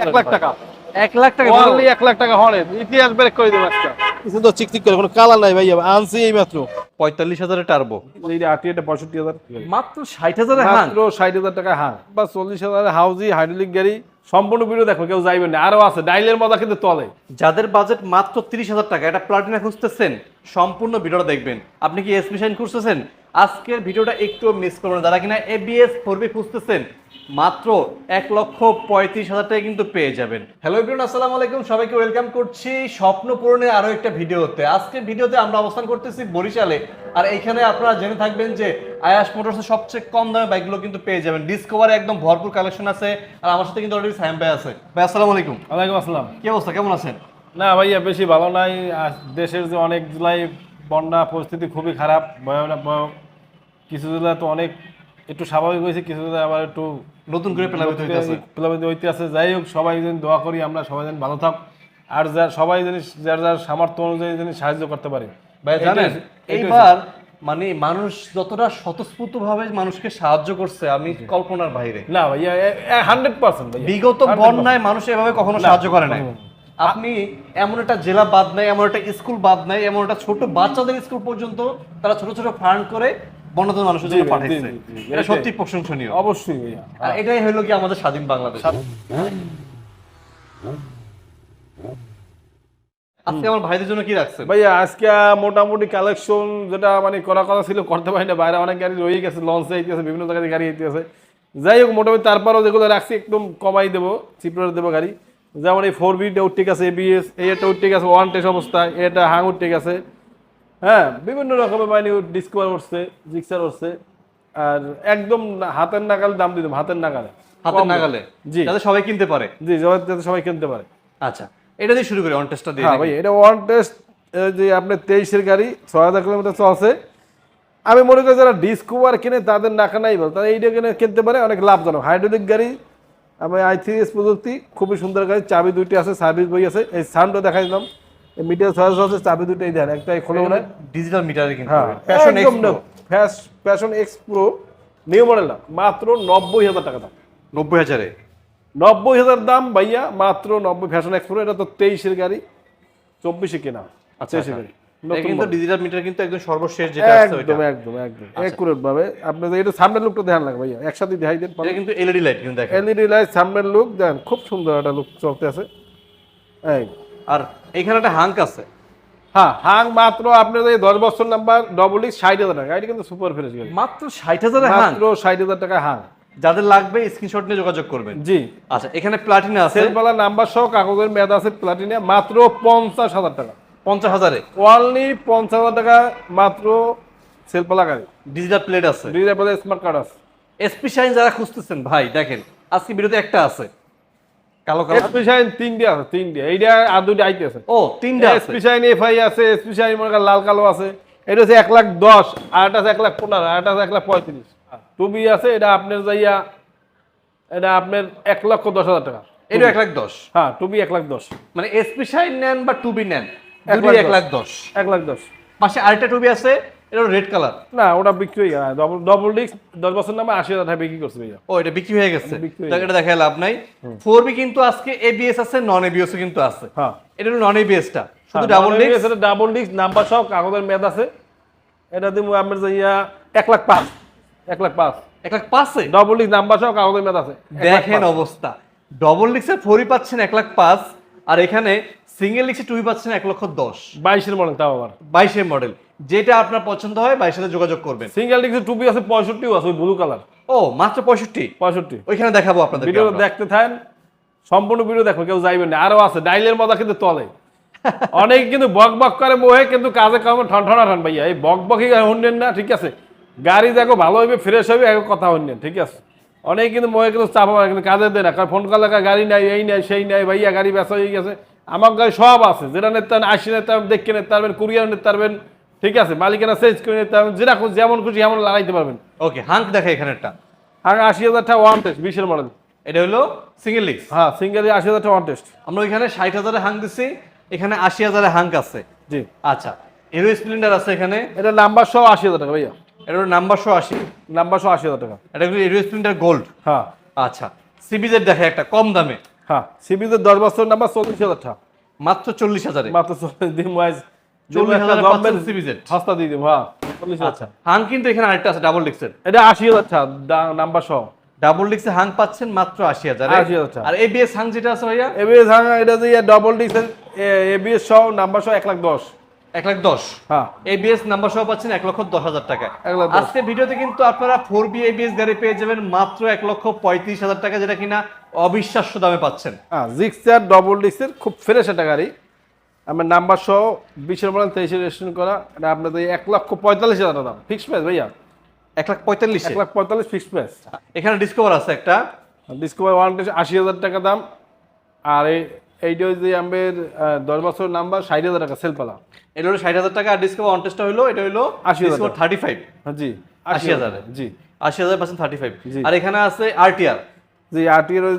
এক লাখ টাকা। এক লাখ টাকা অনলি এক লাখ টাকা হরে ইতিহাস ব্রেক করে দেবো আজকে। কিছু তো চিকচিক করে কোনো কালার নাই ভাইয়া আনছি এই মাত্র পঁয়তাল্লিশ হাজারের টার্বো। আটি এটা পঁয়ষট্টি হাজার। মাত্র ষাট মাত্র ষাট হাজার টাকা হাঁ বা চল্লিশ হাজার হাউজি হাইড্রোলিক গাড়ি। সম্পূর্ণ ভিডিও দেখো কেউ যাইবে না। আরও আছে ডাইলের মজা কিন্তু তলে। যাদের বাজেট মাত্র তিরিশ হাজার টাকা এটা প্লাটিনা খুঁজতেছেন। সম্পূর্ণ ভিডিওটা দেখবেন। আপনি কি এসপি শাইন খুঁজতেছেন? আজকের ভিডিওটা একটু মিস করবেন যারা কিনা এবিএস ফোরবি খুঁজতেছেন মাত্র এক লক্ষ পঁয়ত্রিশ হাজার টাকা কিন্তু পেয়ে যাবেন। হ্যালো এভরিওয়ান আসসালামু আলাইকুম। সবাইকে ওয়েলকাম করছি স্বপ্ন পূরণের আরও একটা ভিডিওতে। আজকের ভিডিওতে আমরা অবস্থান করতেছি বরিশালে। আর এইখানে আপনারা জেনে থাকবেন যে আয়াস মোটরসের সবচেয়ে কম দামে বাইকগুলো কিন্তু পেয়ে যাবেন। ডিসকভারে একদম ভরপুর কালেকশন আছে। আর আমার সাথে কিন্তু অলরেডি স্যাম ভাই আছে। ভাই আসসালামু আলাইকুম। ওয়ালাইকুম আসসালাম। কি অবস্থা? কেমন আছেন? না ভাইয়া বেশি ভালো নাই। দেশের যে অনেক জেলায় বন্যা পরিস্থিতি খুবই খারাপ ভয়ানক কিছু জেলা তো অনেক একটু স্বাভাবিক হয়েছে কিছু জেলা আবার একটু নতুন করে প্লাবিত হইতেছে। প্লাবিত যাই হোক সবাই যেন দোয়া করি আমরা সবাই যেন ভালো থাক। আর যার সবাই যেন যার যার সামর্থ্য অনুযায়ী যেন সাহায্য করতে পারে। ভাই জানেন এইবার মানে মানুষ যতটা স্বতঃস্ফূর্ত ভাবে মানুষকে সাহায্য করছে আমি কল্পনার বাইরে। না ভাইয়া হান্ড্রেড পার্সেন্ট বিগত 100% বন্যায় মানুষ এভাবে কখনো সাহায্য করে নাই। আপনি এমন একটা জেলা বাদ নাই এমন একটা স্কুল বাদ নাই এমন একটা ছোট বাচ্চাদের স্কুল পর্যন্ত তারা ছোট ছোট ফান্ড করে বন্যাদের মানুষের জন্য পাঠাইছে। এটা সত্যি প্রশংসনীয়। অবশ্যই আর এটাই হলো কি আমাদের স্বাধীন বাংলাদেশ। আজকে আমার ভাইদের জন্য কি রাখছেন? ভাইয়া আজকে মোটামুটি কালেকশন যেটা মানে করা কথা ছিল করতে পারি না বাইরে অনেক গাড়ি রয়ে গেছে লঞ্চে আইতেছে বিভিন্ন জায়গায় গাড়ি আইতেছে যাই হোক মোটামুটি তারপরও যেগুলো রাখছি একদম কমাই দেবো চিপড়ে দেবো গাড়ি। যেমন এই ফোর বিটা ঠিক আছে এবিএস এইটা ঠিক আছে ওয়ান টেস্ট অবস্থায় এটা হাঙুর ঠিক আছে হ্যাঁ বিভিন্ন রকমের মানে ডিসকভার উঠছে জিক্সার উঠছে আর একদম হাতের নাগাল দাম দিতাম হাতের নাগালে। হাতের নাগালে? জি। যাতে সবাই কিনতে পারে। জি যাতে সবাই কিনতে পারে। আচ্ছা এটা দিয়ে শুরু করি অন টেস্টটা দিয়ে হ্যাঁ ভাই এটা ওয়ান টেস্ট যে আপনার তেইশের গাড়ি ছয় হাজার কিলোমিটার চলছে। আমি মনে করি যারা ডিসকভার কিনে তাদের নাকা নাই বল তারা এইটা কিনে কিনতে পারে অনেক লাভজনক। হাইড্রোলিক গাড়ি আমি আই থ্রি এস প্রযুক্তি খুবই সুন্দর গাড়ি চাবি দুইটি আছে সার্ভিস বই আছে। এই সাউন্ডটা দেখাই দিলাম। এই মিটার সার্ভিস আছে চাবি দুইটাই দেন একটা খোলো মনে। ডিজিটাল মিটারে কিন্তু হ্যাঁ ফ্যাশন একদম passion X pro new model না মাত্র নব্বই হাজার টাকা দাম। নব্বই হাজারে? নব্বই হাজার দাম ভাইয়া মাত্র নব্বই ফ্যাশন এক্সপ্রো এটা তো তেইশের গাড়ি চব্বিশে কেনা আচ্ছা তেইশের গাড়ি। কিন্তু ডিজিটাল মিটার কিন্তু একদম সর্বশেষ যেটা আছে ওইটা। একদম একদম। একদম একুরেট ভাবে। আপনি এটা সামনের লুকটা ধ্যান লাগবে ভাইয়া। একসাথে দেখাই দেন এটা কিন্তু এলইডি লাইট কিন্তু দেখেন। এলইডি লাইট সামনের লুক খুব সুন্দর একটা লুক চলতে আছে। এই। আর এখানে একটা হাঙ্ক আছে। হ্যাঁ হাং মাত্র আপনার এই দশ বছর নাম্বার ডবল ইক্স ষাট হাজার টাকা। এটা কিন্তু সুপার ফ্রেশ গাড়ি। মাত্র ষাট মাত্র ষাট হাজার টাকা হাং যাদের লাগবে স্ক্রিনশট নিয়ে যোগাযোগ করবেন। জি। আচ্ছা এখানে প্লাটিনা আছে। নাম্বার সহ কাগজের মেয়াদ আছে প্লাটিনা মাত্র পঞ্চাশ হাজার টাকা। পঞ্চাশ হাজারে। ওয়ানলি পঞ্চাশ হাজার টাকা মাত্র সেলপালা গাড়ি ডিজিটাল প্লেট আছে। ডিজেবল স্মার্ট কার্ড আছে। এসপি শাইন যারা খুঁজতেছেন ভাই দেখেন আজকে ভিডিওতে একটা আছে। কালো কালো। স্পেশাল তিনটে আছে তিনটে। এইটা আর দুটো ও তিনটা আছে। স্পেশাল এফআই আছে স্পেশাল মনে লাল কালো আছে। এটা হচ্ছে এক লাখ দশ আর এটা আছে এক লাখ পনেরো আর এটা আছে এক লাখ পঁয়ত্রিশ। টুবি আছে এটা আপনার যাইয়া এটা আপনার এক লক্ষ দশ হাজার টাকা। এটা এক লাখ দশ? হ্যাঁ টুবি এক লাখ দশ। মানে এসপি শাইন নেন বা টুবি নেন? এক দুটোই এক লাখ দশ। এক লাখ দশ। পাশে আরেকটা টুবি আছে এটা রেড কালার না ওটা বিক্রি হয়ে ডবল ডবল ডিস্ক দশ বছর নামে আশি হাজার বিক্রি করছে ভাইয়া। ও এটা বিক্রি হয়ে গেছে। এটা লাভ নাই। ফোর বি কিন্তু আজকে এবিএস আছে নন এবিএস কিন্তু আছে। হ্যাঁ। এটা হলো নন এবিএসটা শুধু double disc double disc number সহ কাগজের মেয়াদ আছে। এটা দিব আপনার যাইয়া এক লাখ পাঁচ। এক লাখ পাঁচ। এক লাখ পাঁচে ডবল ডিস্ক নাম্বার সহ কাগজের মেয়াদ আছে। দেখেন। অবস্থা। ডবল ডিস্কের ফোরই পাচ্ছেন এক লাখ পাঁচ আর এখানে সিঙ্গেল ডিস্কের টুই পাচ্ছেন এক লক্ষ দশ। বাইশের মডেল তাও আবার। বাইশের মডেল যেটা আপনার পছন্দ হয় বাইশের সাথে যোগাযোগ করবেন। সিঙ্গেল লিখছে টুপি আছে পঁয়ষট্টিও আছে ওই ব্লু কালার ও মাত্র পঁয়ষট্টি? পঁয়ষট্টি। ওইখানে দেখাবো আপনাদের ভিডিও দেখতে থাকেন সম্পূর্ণ ভিডিও দেখো কেউ যাইবেন না। আরও আছে ডাইলের মজা কিন্তু তলে। অনেক কিন্তু বক বক করে মোহে কিন্তু কাজে কামে ঠন ঠনা ঠন ভাইয়া। এই বক বকই শুনলেন না ঠিক আছে? গাড়ি দেখো ভালো হইবে ফ্রেশ হইবে এক কথা শুনলেন ঠিক আছে? অনেক কিন্তু মোহে কিন্তু চাপ কিন্তু কাজে দেয় না। কারণ ফোন করলে গাড়ি নাই এই নাই সেই নাই ভাইয়া গাড়ি বেচা হয়ে গেছে। আমার গাড়ি সব আছে। যেটা নিতে পারেন আশি নিতে পারবেন দেখে নিতে পারবেন কুরিয়ার নিতে পারবেন ঠিক আছে? মালিকানা চেঞ্জ করে নিতে পারবেন যেটা খুশি যেমন খুশি এমন লাগাইতে পারবেন। ওকে হাঙ্ক দেখা এখানেরটা। আর আশি হাজার টাকা ওয়ান টেস্ট বিশের মডেল এটা হলো সিঙ্গেল ডিস্ক হ্যাঁ সিঙ্গেল আশি হাজার টাকা ওয়ান টেস্ট আমরা ওইখানে ষাট হাজারে হাঙ্ক দিচ্ছি এখানে আশি হাজারে হাঙ্ক আছে। জি। আচ্ছা হিরো স্প্লেন্ডার আছে এখানে। এটা নাম্বার সহ আশি হাজার টাকা ভাইয়া। এটা হলো নাম্বার শো আশি। নাম্বার সহ আশি হাজার টাকা। এটা হলো হিরো স্প্লেন্ডার গোল্ড হ্যাঁ। আচ্ছা সিবিজেড দেখে একটা কম দামে। হ্যাঁ সিবিতে দশ বছর নাম্বার চল্লিশ হাজার টাকা মাত্র চল্লিশ হাজারে। মাত্র চল্লিশ দিন ওয়াইজ। চল্লিশ হাজার গভর্নমেন্ট সিবিজেড সস্তা দিয়ে দিব হ্যাঁ চল্লিশ আচ্ছা হাং কিন্তু এখানে আরেকটা আছে ডাবল ডিক্সের এটা আশি হাজার টাকা নাম্বার সহ। ডাবল ডিক্সে হাং পাচ্ছেন মাত্র আশি হাজার আশি হাজার আর এবিএস হাং যেটা আছে ভাইয়া? এবিএস হাং এটা যে ডবল ডিক্সের এবিএস সহ নাম্বার সহ এক লাখ দশ। এক লাখ দশ। হ্যাঁ। এবিএস নাম্বার সহ পাচ্ছেন এক লক্ষ দশ হাজার টাকা। আজকে ভিডিওতে কিন্তু আপনারা ফোর বি এবিএস গাড়ি পেয়ে যাবেন মাত্র এক লক্ষ পঁয়ত্রিশ হাজার টাকা যেটা কিনা অবিশ্বাস্য দামে পাচ্ছেন। হ্যাঁ জিক্সার ডবল ডিক্সের খুব ফ্রেশ একটা গাড়ি। আমার নাম্বার সহ মডেল তেইশে রেজিস্ট্রেশন করা এটা আপনাদের এক লক্ষ পঁয়তাল্লিশ হাজার টাকা দাম। ফিক্সড প্রাইস ভাইয়া? এক লাখ পঁয়তাল্লিশ? এক লাখ পঁয়তাল্লিশ ফিক্সড প্রাইস এখানে ডিসকভার আছে একটা। ডিসকভার ওয়ান আশি হাজার টাকা দাম। আর এই এইটা হচ্ছে আমাদের দশ বছর নাম্বার ষাট হাজার টাকা সেল পালা। এটা হলো ষাট হাজার টাকা আর ওয়ান হলো এটা হলো 80,000 ডিসকভার থার্টি ফাইভ জি আশি হাজারে। জি। আশি হাজার পার্সেন্ট থার্টি ফাইভ আর এখানে আছে আরটিআর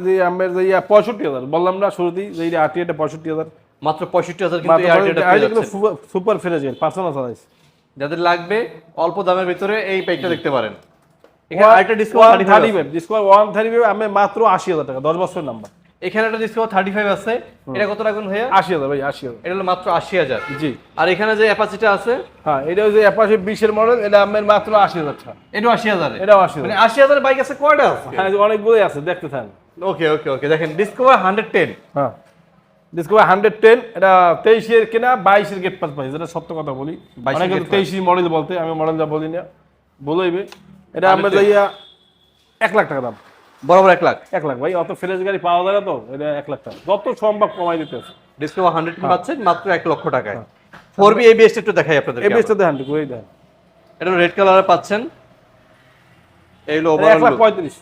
যে আমাদের যে পঁয়ষট্টি হাজার। বললাম না শুরুতেই যে আরটিএটা পঁয়ষট্টি হাজার। মাত্র পঁয়ষট্টি হাজার কিন্তু আরটিআরটা সুপার পার্সোনাল সার্ভিস যাদের লাগবে অল্প দামের ভিতরে এই বাইকটা দেখতে পারেন। এখানে আরেকটা one thirty five Discover one thirty five আমি মাত্র আশি হাজার টাকা দশ বছর নাম্বার এখানে একটা ডিসকভার থার্টি ফাইভ আছে এটা কত রাখবেন ভাইয়া? আশি হাজার ভাই আশি হাজার। এটা হলো মাত্র আশি হাজার। জি। আর এখানে যে অ্যাপাচিটা আছে? হ্যাঁ এটা হচ্ছে অ্যাপাচি বিশের মডেল এটা আমার মাত্র আশি হাজার এটাও আশি হাজার। এটাও আশি মানে হাজার আশি হাজার বাইক আছে কয়টা আছে? হ্যাঁ অনেকগুলোই আছে দেখতে থাকেন। ওকে ওকে ওকে দেখেন ডিসকভার হান্ড্রেড টেন হ্যাঁ। ডিসকভার হান্ড্রেড টেন এটা তেইশের কেনা বাইশের গেট পাস পাই যেটা সত্য কথা বলি। 22 অনেকে মডেল বলতে আমি মডেলটা বলি না বলইবে এটা আমরা যাইয়া এক লাখ টাকা দাম। বরাবর এক লাখ। এক লাখ ভাই অত ফ্রেশ গাড়ি পাওয়া যায় না তো? এটা এক লাখ টাকা যত সম্ভব কমাই দিতে আছে ডিসকভার হান্ড্রেড পাচ্ছেন মাত্র এক লক্ষ টাকায়। ফোর বি এবিএস একটু দেখাই আপনাদের এই বেসটা দেখেন টুকু এই এটা রেড কালারে পাচ্ছেন। এই হলো এক লাখ পঁয়ত্রিশ।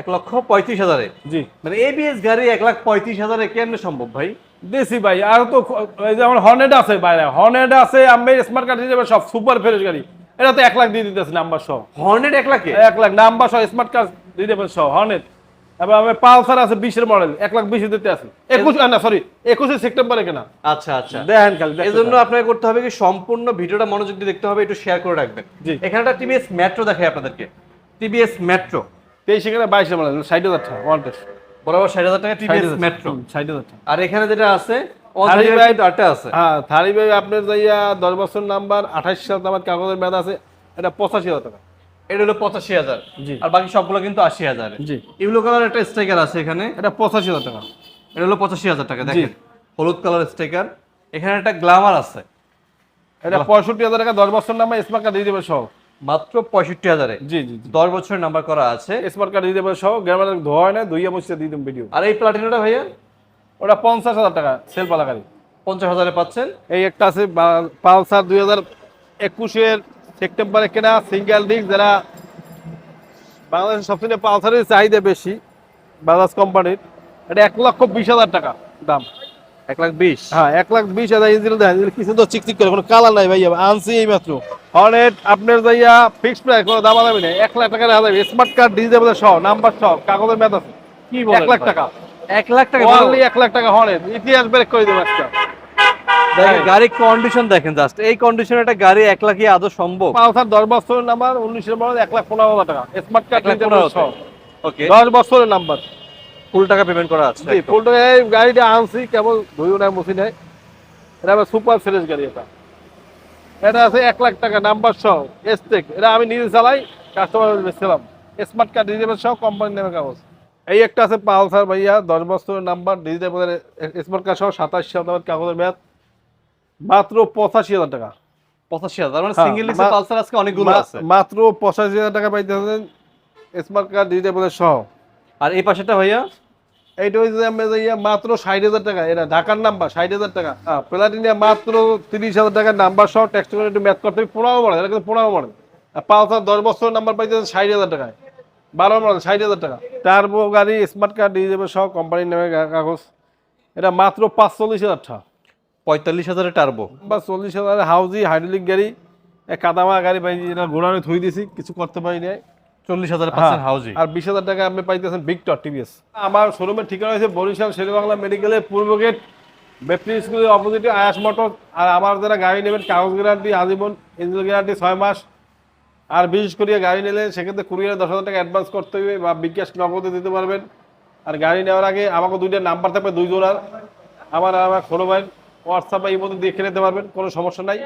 এক লক্ষ পঁয়ত্রিশ হাজারে। জি। মানে এবিএস গাড়ি এক লাখ পঁয়ত্রিশ হাজারে কেমনে সম্ভব ভাই? দেশি ভাই। আর তো এই যে আমার হর্নেট আছে বাইরে হর্নেট আছে আমি স্মার্ট কার্ড হিসেবে সব সুপার ফ্রেশ গাড়ি। এটা তো এক লাখ দিয়ে দিতেছে নাম্বার সহ। হর্নেট এক লাখে? এক লাখ নাম্বার সহ স্মার্ট কার্ড দিয়ে দেবেন সহ হর্নেট। এবার আমি পালসার আছে বিশের মডেল এক লাখ বিশ দিতে আছে। একুশ না সরি একুশে সেপ্টেম্বরে কেনা। আচ্ছা আচ্ছা। দেখেন খালি এই জন্য আপনাকে করতে হবে কি সম্পূর্ণ ভিডিওটা মনোযোগ দিয়ে দেখতে হবে একটু শেয়ার করে রাখবেন। এখানে একটা টিভিএস মেট্রো দেখাই আপনাদেরকে। টিভিএস মেট্রো তেইশে মডেল ষাট হাজার টাকা ওয়ান টেস্ট বরাবর ষাট হাজার টাকা টিভিএস মেট্রো ষাট হাজার টাকা। আর এখানে যেটা আছে আছে। হ্যাঁ থার্টি ফাইভ আপনার যাইয়া দশ বছর নাম্বার আঠাশ সাল আমার কাগজের মেয়াদ আছে এটা পঁচাশি হাজার টাকা। এটা হলো পঁচাশি হাজার। আর বাকি সবগুলো কিন্তু আশি হাজার ইউলো কালার একটা স্ট্রাইকার আছে এখানে এটা পঁচাশি হাজার টাকা। এটা হলো পঁচাশি হাজার টাকা দেখেন। হলুদ কালার স্ট্রাইকার এখানে একটা গ্লামার আছে। এটা পঁয়ষট্টি হাজার টাকা দশ বছর নাম্বার স্মার্ট কার্ড দিয়ে দেবে সহ মাত্র পঁয়ষট্টি হাজারে। জি জি দশ বছরের নাম্বার করা আছে। স্মার্ট কার্ড দিয়ে দেবে সহ গ্রামের ধোয়া না দুইয়া দিয়ে দেবেন ভিডিও আর এই প্লাটিনাটা ভাইয়া? ওটা পঞ্চাশ হাজার টাকা সেল পালা গাড়ি পঞ্চাশ হাজারে পাচ্ছেন। এই একটা আছে পালসার দুই হাজার একুশের সেপ্টেম্বরে কেনা সিঙ্গেল ডিস্ক যারা বাংলাদেশের সবচেয়ে পালসারের চাহিদা বেশি বাজাজ কোম্পানির এটা এক লক্ষ বিশ হাজার টাকা দাম। এক লাখ বিশ? হ্যাঁ এক লাখ বিশ হাজার ইঞ্জিন দেন কিছু তো চিকচিক করে কোনো কালার নাই ভাইয়া আনছি এই মাত্র হর্নেট আপনার যাইয়া ফিক্সড প্রাইস কোনো দাম দামি নেই এক লাখ টাকা দেখা যাবে স্মার্ট কার্ড ডিজিটাল সহ নাম্বার সহ কাগজের মেয়াদ আছে। কি এক লাখ টাকা। এক লাখ টাকা অনলি এক লাখ টাকা হর্নেট ইতিহাস ব্রেক করে দেবো একটা দেখেন গাড়ির কন্ডিশন দেখেন জাস্ট এই কন্ডিশনে একটা গাড়ি এক লাখই আদৌ সম্ভব? পালসার দশ বছরের নাম্বার উনিশের মডেল এক লাখ পনেরো হাজার টাকা। স্মার্ট কার্ড ওকে দশ বছরের নাম্বার ফুল টাকা পেমেন্ট করা আছে জি ফুল টাকা এই গাড়িটা আনছি কেবল ধুইও নাই মুছি নাই। এটা আমার সুপার ফ্রেশ গাড়ি এটা। এটা আছে এক লাখ টাকা নাম্বার সহ এসটেক এটা আমি নিজে চালাই কাস্টমার বেচছিলাম স্মার্ট কার্ড ডিজিটাল সহ কোম্পানির নামে কাগজ। এই একটা আছে পালসার ভাইয়া দশ বছরের নাম্বার ডিজিটাল স্মার্ট কার্ড সহ সাতাশ সাল কাগজের মেয়াদ মাত্র পঁচাশি হাজার টাকা। পঁচাশি হাজার মানে হ্যাঁ, সিঙ্গেল পালসার আজকে অনেকগুলো আছে। মাত্র পঁচাশি হাজার টাকা পাইতেছেন স্মার্ট কার্ড ডিজিটাল সহ। আর এই পাশেটা ভাইয়া? এইটা হচ্ছে আমরা যাইয়া মাত্র ষাট হাজার টাকা এটা ঢাকার নাম্বার ষাট হাজার টাকা। প্লাটিনিয়া মাত্র তিরিশ হাজার টাকার নাম্বার সহ ট্যাক্স করে একটু ম্যাথ করতে হবে পনেরো মডেল এটা কিন্তু পনেরো মডেল আর পালসার দশ বছর নাম্বার পাইতে ষাট হাজার টাকায়। বারো মডেল ষাট হাজার টাকা। টার্বো গাড়ি স্মার্ট কার্ড দিয়ে যাবে সহ কোম্পানির নামে কাগজ। এটা মাত্র পাঁচচল্লিশ হাজার টাকা। পঁয়তাল্লিশ হাজারে টার্বো বা চল্লিশ হাজার হাউজি হাইড্রোলিক গাড়ি কাদামা গাড়ি পাই এটা ঘোড়ানো থুই দিয়েছি কিছু করতে পারি নাই। চল্লিশ হাজার পাচ্ছেন হাউজি। আর বিশ হাজার টাকা আপনি পাইতেছেন ভিক্টর টিভিএস আমার শোরুমের ঠিকানা হয়েছে বরিশাল শেরেবাংলা মেডিকেলের পূর্ব গেট বেপ্রি স্কুলের অপোজিটে আয়াস মোটর আর আমার যারা গাড়ি নেবেন কাগজ গ্যারান্টি আজীবন ইঞ্জিন গ্যারান্টি ছয় মাস। আর বিশেষ করে গাড়ি নিলে সেক্ষেত্রে কুরিয়ারে দশ হাজার টাকা অ্যাডভান্স করতে হবে বা বিকাশ নগদে দিতে পারবেন। আর গাড়ি নেওয়ার আগে আমাকে দুইটা নাম্বার থাকবে, দুই জোড়ার। আমার আমার ছোটো ভাই হোয়াটসঅ্যাপ বা এই মধ্যে দেখে নিতে পারবেন, কোনো সমস্যা নাই।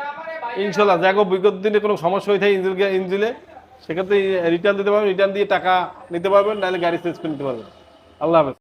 ইনশাল্লাহ দেখো বিগত দিনে কোনো সমস্যা হয়ে থাকে ইঞ্জিল ইঞ্জিলে, সেক্ষেত্রে রিটার্ন দিতে পারবেন রিটার্ন দিয়ে টাকা নিতে পারবেন, নাহলে গাড়ি চেঞ্জ করে নিতে পারবেন। আল্লাহ হাফেজ।